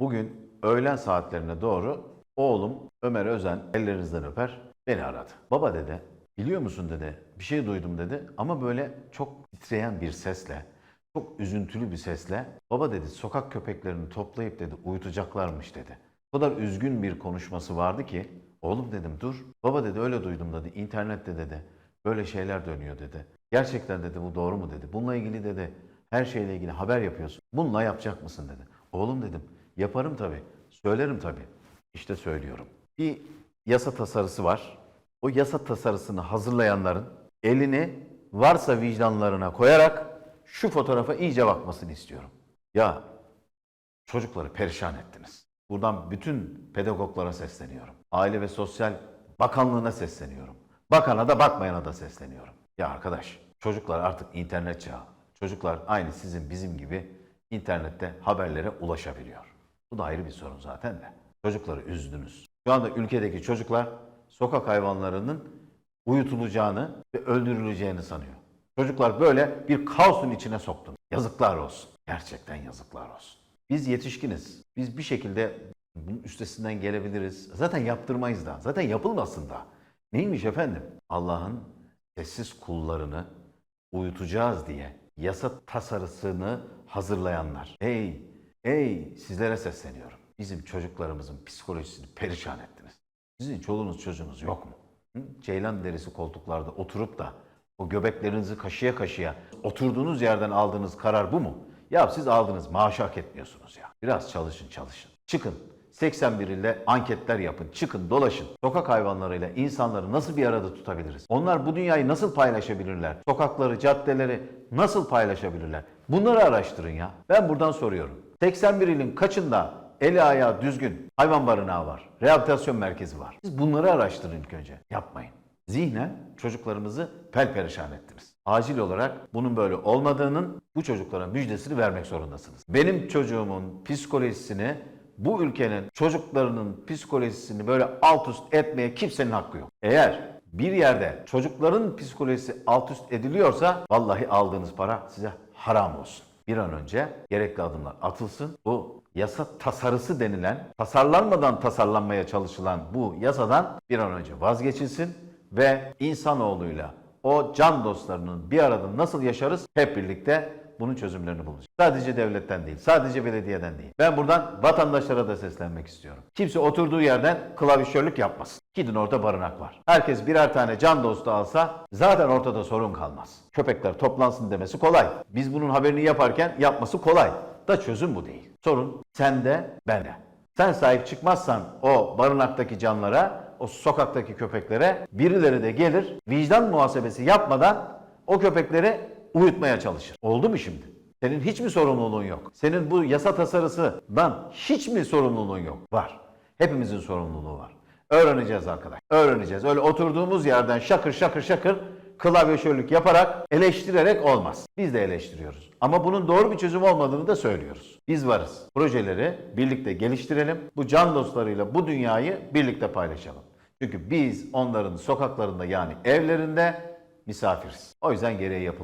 Bugün öğlen saatlerine doğru oğlum Ömer Özen ellerinizden öper beni aradı. Baba dedi biliyor musun dedi bir şey duydum dedi ama böyle çok titreyen bir sesle çok üzüntülü bir sesle baba dedi sokak köpeklerini toplayıp dedi uyutacaklarmış dedi. O kadar üzgün bir konuşması vardı ki oğlum dedim dur baba dedi öyle duydum dedi internette dedi böyle şeyler dönüyor dedi. Gerçekten dedi bu doğru mu dedi. Bununla ilgili dedi her şeyle ilgili haber yapıyorsun. Bununla yapacak mısın dedi. Oğlum dedim yaparım tabii. Söylerim tabii. İşte söylüyorum. Bir yasa tasarısı var. O yasa tasarısını hazırlayanların elini varsa vicdanlarına koyarak şu fotoğrafa iyice bakmasını istiyorum. Ya çocukları perişan ettiniz. Buradan bütün pedagoglara sesleniyorum. Aile ve Sosyal Bakanlığı'na sesleniyorum. Bakana da bakmayana da sesleniyorum. Ya arkadaş çocuklar artık internet çağı. Çocuklar aynı sizin bizim gibi internette haberlere ulaşabiliyor. Bu da ayrı bir sorun zaten de. Çocukları üzdünüz. Şu anda ülkedeki çocuklar sokak hayvanlarının uyutulacağını ve öldürüleceğini sanıyor. Çocuklar böyle bir kaosun içine soktun. Yazıklar olsun. Gerçekten yazıklar olsun. Biz yetişkiniz. Biz bir şekilde bunun üstesinden gelebiliriz. Zaten yaptırmayız da. Zaten yapılmasın da. Neymiş efendim? Allah'ın sessiz kullarını uyutacağız diye yasa tasarısını hazırlayanlar. Ey, ey sizlere sesleniyorum. Bizim çocuklarımızın psikolojisini perişan ettiniz. Sizin çoluğunuz çocuğunuz yok mu? Hı? Ceylan derisi koltuklarda oturup da o göbeklerinizi kaşıya kaşıya oturduğunuz yerden aldığınız karar bu mu? Ya siz aldınız maaşı hak etmiyorsunuz ya. Biraz çalışın çalışın. Çıkın 81 ile anketler yapın. Çıkın dolaşın. Sokak hayvanlarıyla insanları nasıl bir arada tutabiliriz? Onlar bu dünyayı nasıl paylaşabilirler? Sokakları, caddeleri nasıl paylaşabilirler? Bunları araştırın ya. Ben buradan soruyorum. 81 ilin kaçında eli ayağı düzgün hayvan barınağı var? Rehabilitasyon merkezi var. Siz bunları araştırın ilk önce. Yapmayın. Zihnen çocuklarımızı pelperişan ettiniz. Acil olarak bunun böyle olmadığının bu çocuklara müjdesini vermek zorundasınız. Benim çocuğumun psikolojisini bu ülkenin çocuklarının psikolojisini böyle alt üst etmeye kimsenin hakkı yok. Eğer bir yerde çocukların psikolojisi alt üst ediliyorsa vallahi aldığınız para size haram olsun. Bir an önce gerekli adımlar atılsın. Bu yasa tasarısı denilen, tasarlanmadan tasarlanmaya çalışılan bu yasadan bir an önce vazgeçilsin ve insanoğluyla o can dostlarının bir arada nasıl yaşarız hep birlikte bunun çözümlerini bulacağız. Sadece devletten değil, sadece belediyeden değil. Ben buradan vatandaşlara da seslenmek istiyorum. Kimse oturduğu yerden klavişörlük yapmasın. Gidin orada barınak var. Herkes birer tane can dostu alsa zaten ortada sorun kalmaz. Köpekler toplansın demesi kolay. Biz bunun haberini yaparken yapması kolay. Da çözüm bu değil. Sorun sende, bende. Sen sahip çıkmazsan o barınaktaki canlara, o sokaktaki köpeklere birileri de gelir vicdan muhasebesi yapmadan o köpekleri uyutmaya çalışır. Oldu mu şimdi? Senin hiç mi sorumluluğun yok? Senin bu yasa tasarısından hiç mi sorumluluğun yok? Var. Hepimizin sorumluluğu var. Öğreneceğiz arkadaş. Öğreneceğiz. Öyle oturduğumuz yerden şakır şakır şakır klavyeşörlük yaparak eleştirerek olmaz. Biz de eleştiriyoruz. Ama bunun doğru bir çözüm olmadığını da söylüyoruz. Biz varız. Projeleri birlikte geliştirelim. Bu can dostlarıyla bu dünyayı birlikte paylaşalım. Çünkü biz onların sokaklarında yani evlerinde misafiriz. O yüzden gereği yapılmalı.